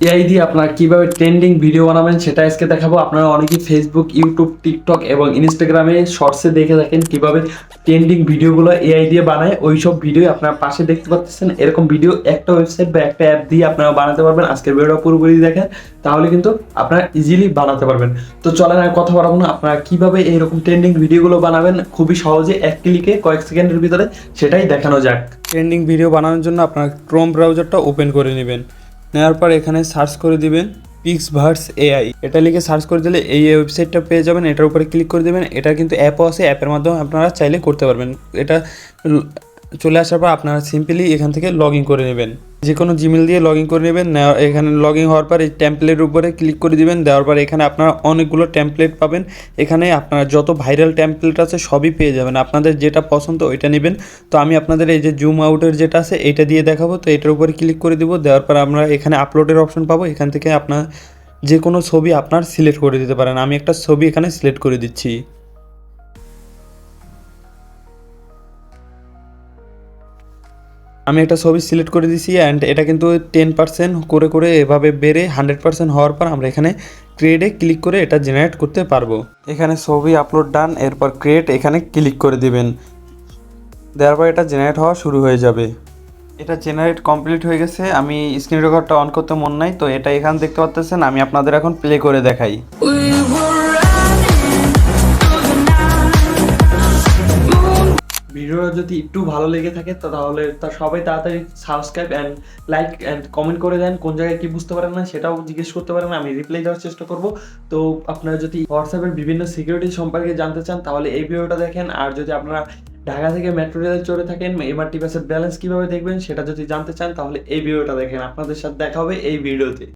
AI দিয়ে আপনারা কীভাবে ট্রেন্ডিং ভিডিও বানাবেন সেটা আজকে দেখাবো। আপনারা অনেকেই ফেসবুক ইউটিউব টিকটক এবং ইনস্টাগ্রামে শর্টসে দেখে থাকেন কীভাবে ট্রেন্ডিং ভিডিওগুলো এআই দিয়ে বানায়। ওই সব ভিডিও আপনারা পাশে দেখতে পাচ্ছেন। এরকম ভিডিও একটা ওয়েবসাইট বা একটা অ্যাপ দিয়ে আপনারা বানাতে পারবেন। আজকের ভিডিওটা পুরোপুরি দেখেন, তাহলে কিন্তু আপনারা ইজিলি বানাতে পারবেন। তো চলেন আর কথা বলব না, আপনারা কীভাবে এইরকম ট্রেন্ডিং ভিডিওগুলো বানাবেন? খুবই সহজে, এক ক্লিকে কয়েক সেকেন্ডের ভিতরে সেটাই দেখানো যাক। ট্রেন্ডিং ভিডিও বানানোর জন্য আপনার ক্রোম ব্রাউজারটা ওপেন করে নেবেন। নেওয়ার পর এখানে সার্চ করে দিবেন পিক্স ভার্স এআই এটা লিখে সার্চ করে দিলে এই ওয়েবসাইটটা পেয়ে যাবেন, এটার উপরে ক্লিক করে দেবেন। এটা কিন্তু অ্যাপও আছে অ্যাপের মাধ্যমে আপনারা চাইলে করতে পারবেন। এটা চলে আসার পর আপনারা সিম্পলি এখান থেকে লগ ইন করে নেবেন। যে কোনো জিমেল দিয়ে লগ ইন করে নেবেন। এখানে লগ ইন হওয়ার পর এই টেমপ্লেটের উপরে ক্লিক করে দিবেন। দেওয়ার পর এখানে আপনারা অনেকগুলো টেমপ্লেট পাবেন। এখানে আপনারা যত ভাইরাল টেমপ্লেট আছে সবই পেয়ে যাবেন। আপনাদের যেটা পছন্দ ওইটা নেবেন। তো আমি আপনাদের এই যে জুম আউটের যেটা আছে, এইটা দিয়ে দেখাবো। তো এটার উপরে ক্লিক করে দেবো। দেওয়ার পর আমরা এখানে আপলোডের অপশন পাবো। এখান থেকে আপনার যে কোনো ছবি আপনার সিলেক্ট করে দিতে পারেন। আমি একটা ছবি এখানে সিলেক্ট করে দিচ্ছি। আমি একটা ছবি সিলেক্ট করে দিছি অ্যান্ড এটা কিন্তু টেন পার্সেন্ট করে করে এভাবে বেড়ে হান্ড্রেড পার্সেন্ট হওয়ার পর আমরা এখানে ক্রিয়েটে ক্লিক করে এটা জেনারেট করতে পারব। এখানে ছবি আপলোড ডান এরপর ক্রিয়েট এখানে ক্লিক করে দিবেন। দেওয়ার পর এটা জেনারেট হওয়া শুরু হয়ে যাবে। এটা জেনারেট কমপ্লিট হয়ে গেছে। আমি স্ক্রিন রেকর্ডটা অন করতে মন নাই, তো এটা এখানে দেখতে পাচ্ছেন আমি আপনাদের এখন প্লে করে দেখাই। ভিডিওটা যদি একটু ভালো লেগে থাকে তাহলে তা সবাই তাড়াতাড়ি subscribe and like and comment করে দেন, কোন জায়গায় কি বুঝতে পারেন না সেটাও জিজ্ঞেস করতে পারেন, আমি রিপ্লাই দেওয়ার চেষ্টা করব। তো আপনারা যদি হোয়াটসঅ্যাপের বিভিন্ন সিকিউরিটি সম্পর্কে জানতে চান, তাহলে এই ভিডিওটা দেখেন। আর যদি আপনারা ঢাকা থেকে মেট্রো রেলে চড়ে থাকেন এমআরটি বাসের ব্যালেন্স কীভাবে দেখবেন সেটা যদি জানতে চান, তাহলে এই ভিডিওটা দেখেন। আপনাদের সাথে দেখা হবে এই ভিডিওতে।